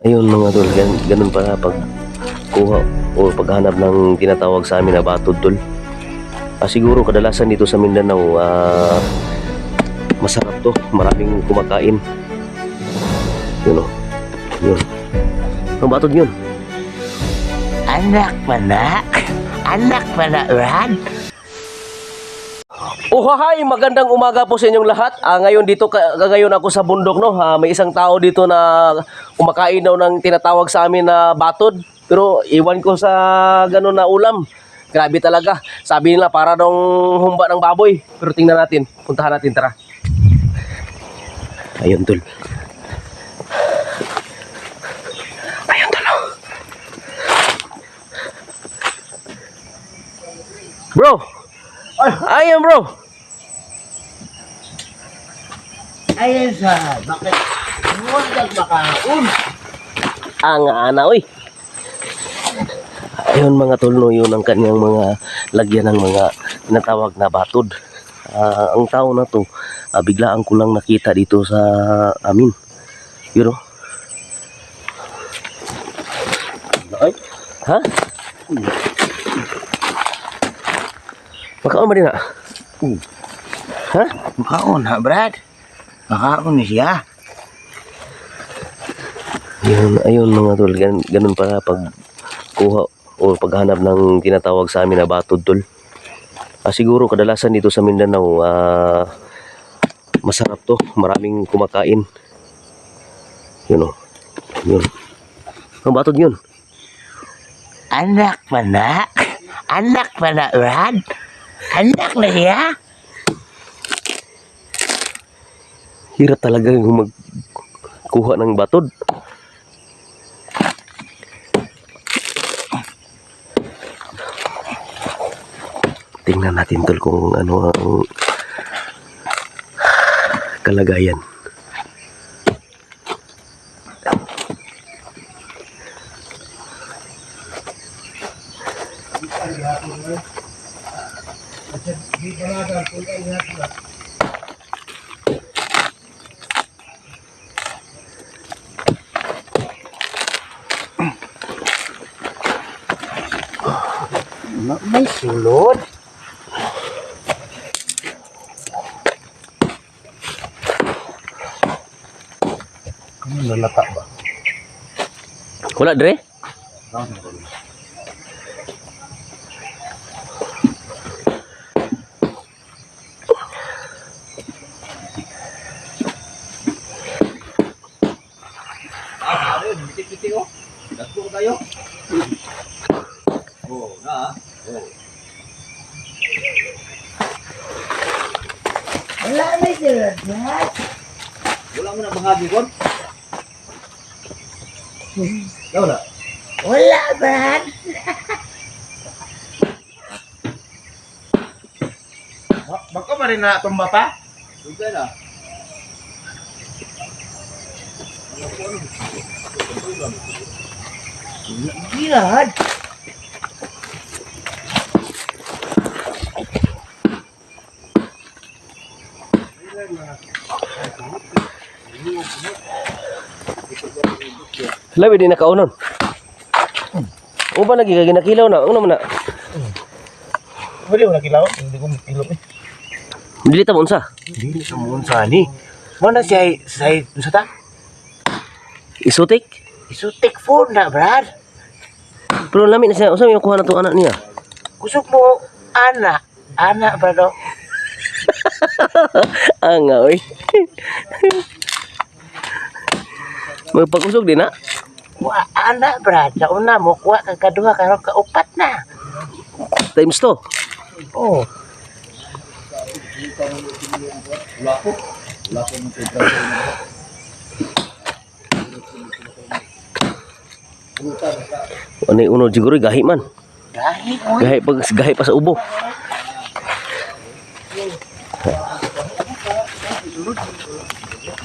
Ayun mga tol, gan ganun pala pag kuha o paghanap ng tinatawag sa amin na batod tol. Ah, siguro kadalasan dito sa Mindanao, ah, masarap to. Maraming kumakain. Yun o. Yun. Ang batod yun. Anak mana? Anak mana, Rad? Oh, hi! Magandang umaga po sa inyong lahat. Ah, ngayon dito ngayon ako sa bundok no. Ah, may isang tao dito na kumakain daw ng tinatawag sa amin na batod. Pero iwan ko sa ganun na ulam. Grabe talaga. Sabi nila para daw humba ng baboy. Pero tingnan natin. Puntahan natin, tara. Ayun, tol. Ayun, tol. oh. Bro! Ayun, bro! Ayan sa, bakit? Huwag makaon. ang ana oy. Ayun mga tolno, yun ang kanyang mga lagyan ng mga tinatawag na batod. Ah, ang tao na to, ah, biglaan ko lang nakita dito sa amin. Yun o. Ay, ha? Makaon ba din na? Ha? Makaon ha, Brad? Makaon ni siya. Yun, ayun mga tol, gan, ganun pala pag kuha o paghanap ng tinatawag sa amin na batod tol. Ah, siguro kadalasan dito sa Mindanao, ah, masarap to. Maraming kumakain. Yun o. Yun. Ang batod yun. Anak mana? Anak mana, Rad? Anak na siya? Hirap talaga yung magkuha ng batod. Tingnan natin tol kung ano ang kalagayan. Ma- May sulod. Ano lalata ba? Wala dre? Bitik-bitik oh. Dagpo tayo. Oh, na. Oh. Wala na sulod, Brad. Wala mo na kon. Daw na. Wala, Brad. Ba- Baka ba rin na tumba pa? Dugay na. Brad. Labi din nakaunon. O ba lagi kagi nakilaw na? Ano man na? Pwede mo nakilaw? Hindi ko makilap eh. Dili ta mo unsa? Hindi sa muon sa ni. Mana siya sa sa ta? Isutik? Isutik food na, Brad. Pero lami na siya. Unsa may kuha na tong anak niya? Kusog mo, anak. Anak, Brad. oh. Anga oy. Magpag-usog din na. Wa, anak, Brad. Sa una mo, kuha kang kaduha, karon ka upat na. Times to. Oh. Ng tigil. Ano yung uno siguro gahi man. Dahil, oy. Gahi pag gahi pa sa ubo. Ha?